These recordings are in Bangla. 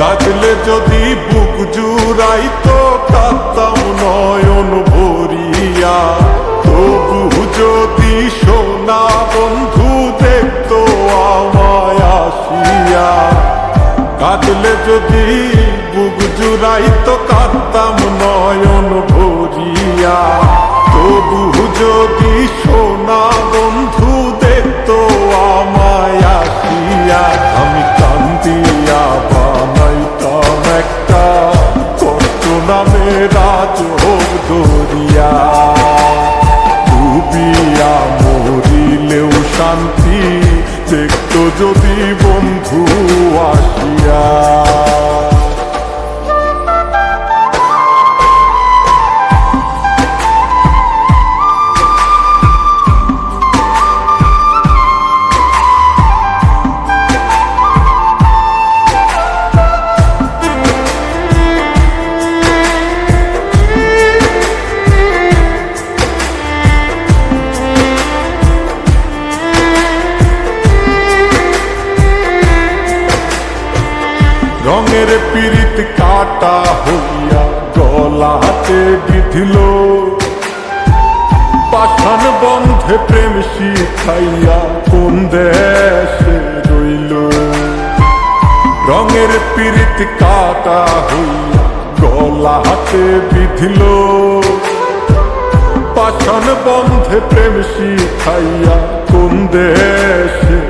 কাটলে যদি বুক জুড়াই তো কাঁদতাম, নয়ন ভরিয়া। তবু যদি সোনা বন্ধু দেখতো আমায় আসিয়া। কাটলে যদি বুক জুড়াই তো কাঁদতাম, নয়ন ভরিয়া। তবু যদি সোনা বন্ধু দরিয়া ডুবিয়া মরিলেও শান্তি দেখতো যদি বন্ধু আসিয়া। রঙের পিরিত কাটা হইয়া গলাতে বিধিল। পাষাণ বন্ধে প্রেম শিখাইয়া কোন দেশে রইল। রঙের পিরিত কাটা হইয়া গলাতে বিধিল। পাষাণ বন্ধে প্রেম শিখাইয়া কোন দেশে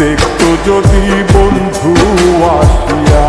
দেখতো যদি বন্ধু আসিয়া।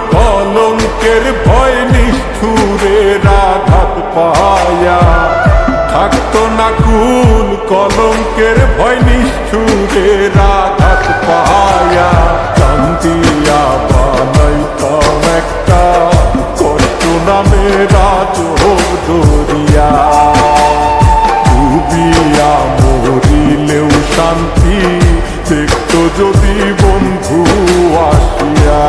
কলঙ্কের ভয় নিষ্ঠুরের আঘাত পায়া। থাকতো না কুল, কলঙ্কের ভয় নিষ্ঠুরের আঘাত পায়া। চান্দিয়া বানাইতাম একটা, কষ্ট নামে রাজ ধরিয়া। ডুবিয়া মরিলেও শান্তি, দেখতো যদি বন্ধু আসিয়া।